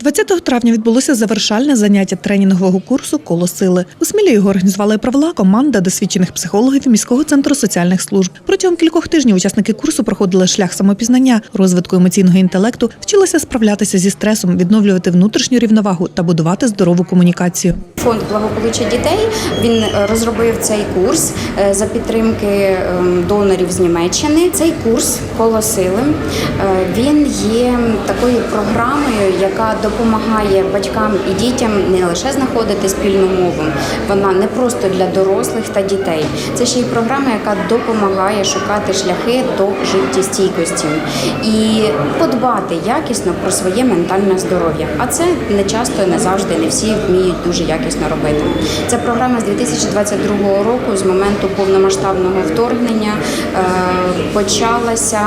20 травня відбулося завершальне заняття тренінгового курсу Коло сили. У Смілі його організувала і провела команда досвідчених психологів міського центру соціальних служб. Протягом кількох тижнів учасники курсу проходили шлях самопізнання, розвитку емоційного інтелекту, вчилися справлятися зі стресом, відновлювати внутрішню рівновагу та будувати здорову комунікацію. Фонд благополуччя дітей він е, розробив цей курс е, за підтримки ем, донорів з Німеччини. Цей курс коло сили е, він є такою програмою, яка допомагає батькам і дітям не лише знаходити спільну мову. Вона не просто для дорослих та дітей. Це ще й програма, яка допомагає шукати шляхи до життєстійкості і подбати якісно про своє ментальне здоров'я. А це не часто, не завжди, не всі вміють дуже якісно робити. Ця програма з 2022 року, з моменту повномасштабного вторгнення, е, почалася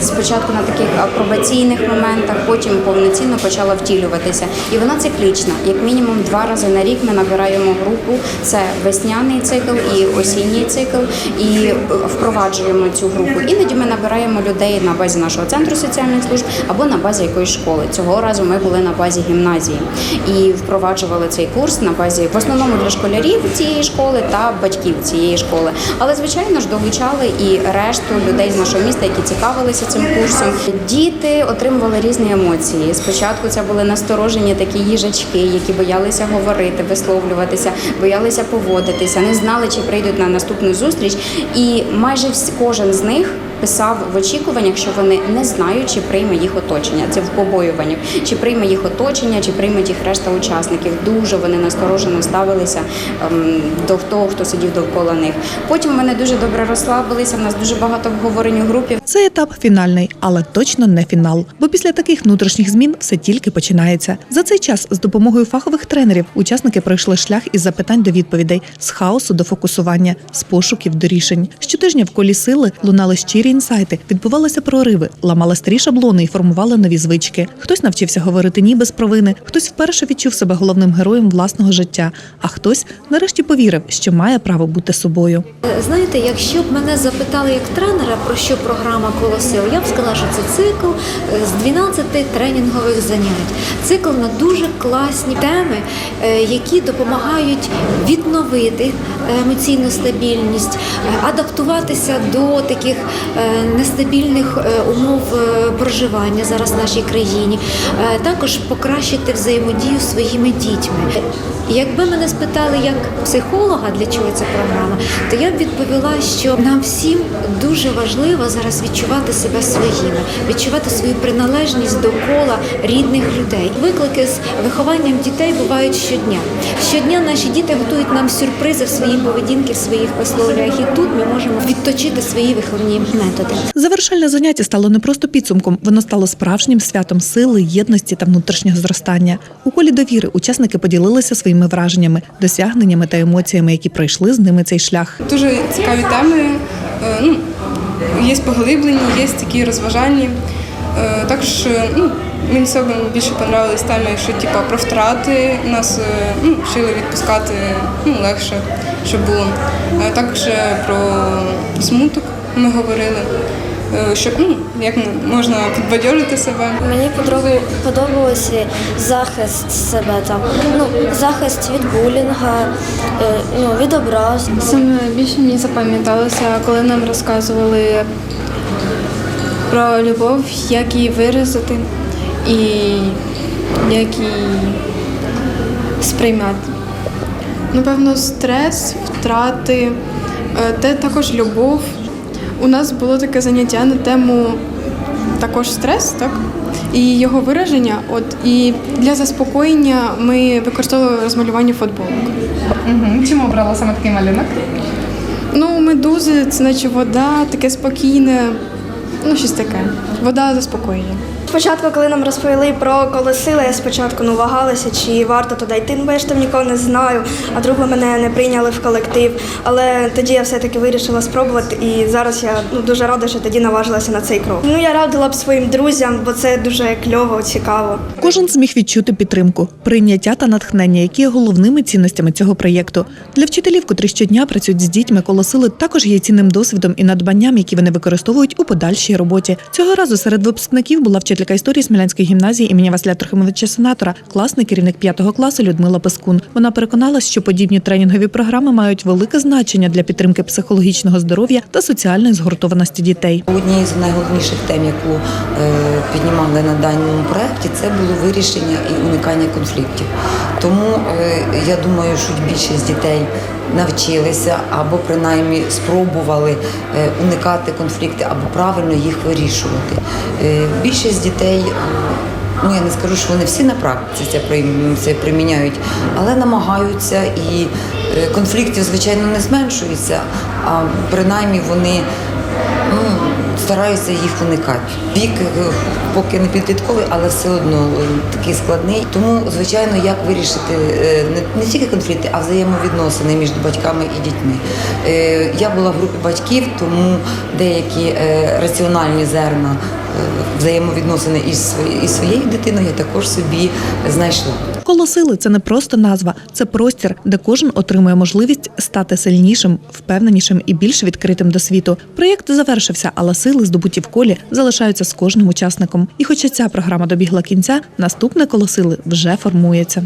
спочатку на таких апробаційних моментах, потім повноцінно почала втілюватися. І вона циклічна. Як мінімум два рази на рік ми набираємо групу. Це весняний цикл і осінній цикл, і впроваджуємо цю групу. Іноді ми набираємо людей на базі нашого центру соціальних служб або на базі якоїсь школи. Цього разу ми були на базі гімназії і впроваджували цей курс на базі в основному для школярів цієї школи та батьків цієї школи. Але звичайно ж долучали і решту людей з нашого міста, які цікавилися цим курсом. Діти отримували різні емоції. Спочатку це були насторожені такі їжачки, які боялися говорити, висловлюватися, боялися поводитися, не знали, чи прийдуть на наступну зустріч. І майже кожен з них писав в очікуваннях, що вони не знають, чи прийме їх оточення. Це в побоюваннях, чи прийме їх оточення, чи прийме їх решта учасників. Дуже вони насторожено ставилися ем, до того, хто сидів довкола них. Потім вони дуже добре розслабилися. У нас дуже багато обговорень у групі. Цей етап фінальний, але точно не фінал. Бо після таких внутрішніх змін все тільки починається. За цей час з допомогою фахових тренерів учасники пройшли шлях із запитань до відповідей, з хаосу до фокусування, з пошуків до рішень. Щотижня в колі сили лунали щирі інсайти, відбувалися прориви, ламали старі шаблони і формували нові звички. Хтось навчився говорити ні без провини, хтось вперше відчув себе головним героєм власного життя, а хтось нарешті повірив, що має право бути собою. Знаєте, якщо б мене запитали як тренера, про що програма «Колосил», я б сказала, що це цикл е, з 12 тренінгових занять. Цикл на дуже класні теми, е, які допомагають відновити е, емоційну стабільність, адаптуватися до таких нестабільних е, умов е, проживання зараз в нашій країні, е, також покращити взаємодію своїми дітьми. Якби мене спитали як психолога, для чого ця програма, то я б відповіла, що нам всім дуже важливо зараз відчувати себе своїми, відчувати свою приналежність до кола рідних людей. Виклики з вихованням дітей бувають щодня. Щодня наші діти готують нам сюрпризи в своїй поведінці, в своїх висловлюваннях. І тут ми можемо відточити свої виховні методи. Завершальне заняття стало не просто підсумком, воно стало справжнім святом сили, єдності та внутрішнього зростання. У колі довіри учасники поділилися своїми враженнями, досягненнями та емоціями, які пройшли з ними цей шлях. Дуже цікаві теми. е, Ну, є поглиблені, є такі розважальні. Е, Також е, ну, мені особливо більше понравились теми, що типа про втрати нас ну, вчили відпускати ну, легше, щоб було. Також про смуток ми говорили, е, що ну, як можна підбадьорити себе. Мені подобалося захист себе там. Ну, захист від булінга, е, ну, від образ. Саме більше мені запам'яталося, коли нам розказували про любов, як її виразити і як її сприймати. Напевно, стрес, втрати, е, те також любов. У нас було таке заняття на тему також стрес, так? І його вираження. От і для заспокоєння ми використовували розмалювання футболок. Угу. Чому обрала саме такий малюнок? Ну, медузи це наче вода, таке спокійне, ну щось таке. Вода заспокоює. Спочатку, коли нам розповіли про колосили, я спочатку ну, вагалася, чи варто туди йти, ну, бо я ж там нікого не знаю, а друге мене не прийняли в колектив. Але тоді я все-таки вирішила спробувати, і зараз я ну, дуже рада, що тоді наважилася на цей крок. Ну, я радила б своїм друзям, бо це дуже кльово, цікаво. Кожен зміг відчути підтримку, прийняття та натхнення, які є головними цінностями цього проєкту. Для вчителів, котрі щодня працюють з дітьми коло сили, також є цінним досвідом і надбанням, які вони використовують у подальшій роботі. Цього разу серед випускників була вчителька вчителька історії Смілянської гімназії імені Василя Трохимовича Сенатора, класний керівник п'ятого класу Людмила Пескун. Вона переконалась, що подібні тренінгові програми мають велике значення для підтримки психологічного здоров'я та соціальної згуртованості дітей. Однією з найголовніших тем, яку е, піднімали на даному проєкті, це було вирішення і уникання конфліктів. Тому е, я думаю, що більшість дітей навчилися або принаймні спробували е, уникати конфлікти, або правильно їх вирішувати. Більшість дітей. Ну, я не скажу, що вони всі на практиці це приміняють, але намагаються і е, конфліктів, звичайно, не зменшується, а принаймні вони ну, стараються їх уникати. Вік е, поки не підлітковий, але все одно е, такий складний. Тому, звичайно, як вирішити е, не, тільки конфлікти, а взаємовідносини між батьками і дітьми. Е, Я була в групі батьків, тому деякі е, раціональні зерна е, взаємовідносини із із своєю дитиною я також собі знайшла. Колосили це не просто назва, це простір, де кожен отримує можливість стати сильнішим, впевненішим і більш відкритим до світу. Проєкт завершився, але сили, здобуті в колі, залишаються з кожним учасником. І хоча ця програма добігла кінця, наступне колосили вже формується.